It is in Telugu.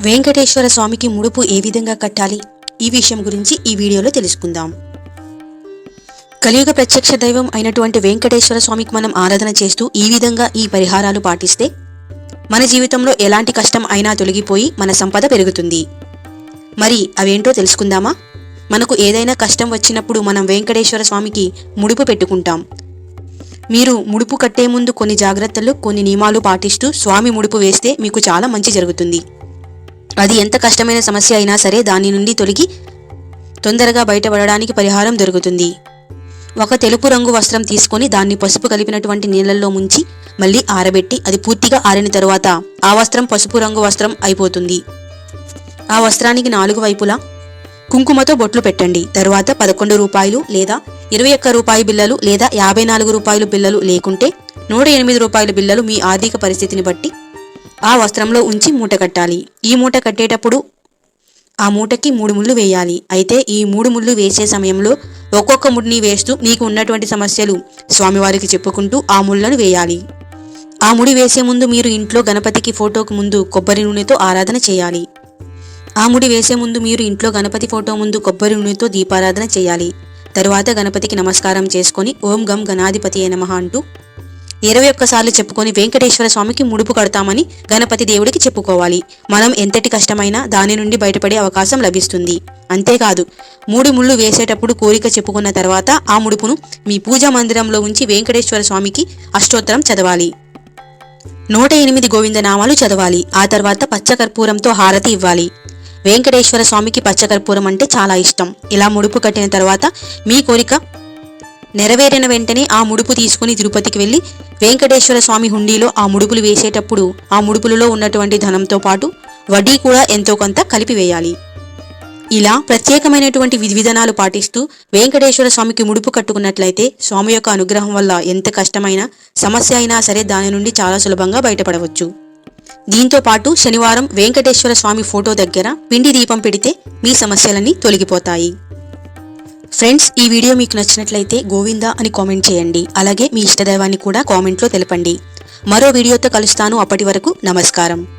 వెంకటేశ్వర స్వామికి ముడుపు ఏ విధంగా కట్టాలి? ఈ విషయం గురించి ఈ వీడియోలో తెలుసుకుందాం. కలియుగ ప్రత్యక్ష దైవం అయినటువంటి వెంకటేశ్వర స్వామికి మనం ఆరాధన చేస్తూ ఈ విధంగా ఈ పరిహారాలు పాటిస్తే మన జీవితంలో ఎలాంటి కష్టం అయినా తొలగిపోయి మన సంపద పెరుగుతుంది. మరి అవేంటో తెలుసుకుందామా? మనకు ఏదైనా కష్టం వచ్చినప్పుడు మనం వెంకటేశ్వర స్వామికి ముడుపు పెట్టుకుంటాం. మీరు ముడుపు కట్టే ముందు కొన్ని జాగ్రత్తలు కొన్ని నియమాలు పాటిస్తూ స్వామి ముడుపు వేస్తే మీకు చాలా మంచి జరుగుతుంది. అది ఎంత కష్టమైన సమస్య అయినా సరే దాని నుండి తొలగి తొందరగా బయటపడడానికి పరిహారం దొరుకుతుంది. ఒక తెలుపు రంగు వస్త్రం తీసుకొని దాన్ని పసుపు కలిపినటువంటి నీళ్ళల్లో ముంచి మళ్ళీ ఆరబెట్టి అది పూర్తిగా ఆరిన తరువాత ఆ వస్త్రం పసుపు రంగు వస్త్రం అయిపోతుంది. ఆ వస్త్రానికి నాలుగు వైపులా కుంకుమతో బొట్లు పెట్టండి. తరువాత పదకొండు రూపాయలు లేదా ఇరవై ఒక్క రూపాయి బిల్లలు లేదా యాభై నాలుగు రూపాయలు బిల్లలు లేకుంటే నూట ఎనిమిది రూపాయల బిల్లలు మీ ఆర్థిక పరిస్థితిని బట్టి ఆ వస్త్రంలో ఉంచి మూట కట్టాలి. ఈ మూట కట్టేటప్పుడు ఆ మూటకి మూడు ముళ్ళు వేయాలి. అయితే ఈ మూడు ముళ్ళు వేసే సమయంలో ఒక్కొక్క ముడిని వేస్తూ నీకు ఉన్నటువంటి సమస్యలు స్వామివారికి చెప్పుకుంటూ ఆ ముళ్ళను వేయాలి. ఆ ముడి వేసే ముందు మీరు ఇంట్లో గణపతికి ఫోటోకు ముందు కొబ్బరి నూనెతో ఆరాధన చేయాలి. ఆ ముడి వేసే ముందు మీరు ఇంట్లో గణపతి ఫోటో ముందు కొబ్బరి నూనెతో దీపారాధన చేయాలి. తరువాత గణపతికి నమస్కారం చేసుకొని ఓం గం గణాధిపతి నమః అంటూ ఇరవై ఒక్కసార్లు చెప్పుకొని వెంకటేశ్వర స్వామికి ముడుపు కడతామని గణపతి దేవుడికి చెప్పుకోవాలి. మనం ఎంతటి కష్టమైనా దాని నుండి బయటపడే అవకాశం లభిస్తుంది. అంతేకాదు మూడు ముళ్ళు వేసేటప్పుడు కోరిక చెప్పుకున్న తర్వాత ఆ ముడుపును మీ పూజా మందిరంలో ఉంచి వెంకటేశ్వర స్వామికి అష్టోత్తరం చదవాలి. నూట ఎనిమిది గోవింద నామాలు చదవాలి. ఆ తర్వాత పచ్చకర్పూరంతో హారతి ఇవ్వాలి. వెంకటేశ్వర స్వామికి పచ్చకర్పూరం అంటే చాలా ఇష్టం. ఇలా ముడుపు కట్టిన తర్వాత మీ కోరిక నెరవేరిన వెంటనే ఆ ముడుపు తీసుకుని తిరుపతికి వెళ్ళి వెంకటేశ్వర స్వామి హుండీలో ఆ ముడుపులు వేసేటప్పుడు ఆ ముడుపులలో ఉన్నటువంటి ధనంతో పాటు వడ్డీ కూడా ఎంతో కొంత కలిపి వేయాలి. ఇలా ప్రత్యేకమైనటువంటి విధి విధానాలు పాటిస్తూ వెంకటేశ్వర స్వామికి ముడుపు కట్టుకున్నట్లయితే స్వామి యొక్క అనుగ్రహం వల్ల ఎంత కష్టమైన సమస్య అయినా సరే దాని నుండి చాలా సులభంగా బయటపడవచ్చు. దీంతో పాటు శనివారం వెంకటేశ్వర స్వామి ఫోటో దగ్గర పిండి దీపం పెడితే మీ సమస్యలన్నీ తొలగిపోతాయి. ఫ్రెండ్స్ ఈ వీడియో మీకు నచ్చినట్లయితే గోవిందా అని కామెంట్ చేయండి. అలాగే మీ ఇష్టదైవాన్ని కూడా కామెంట్లో తెలపండి. మరో వీడియోతో కలుస్తాను. అప్పటి వరకు నమస్కారం.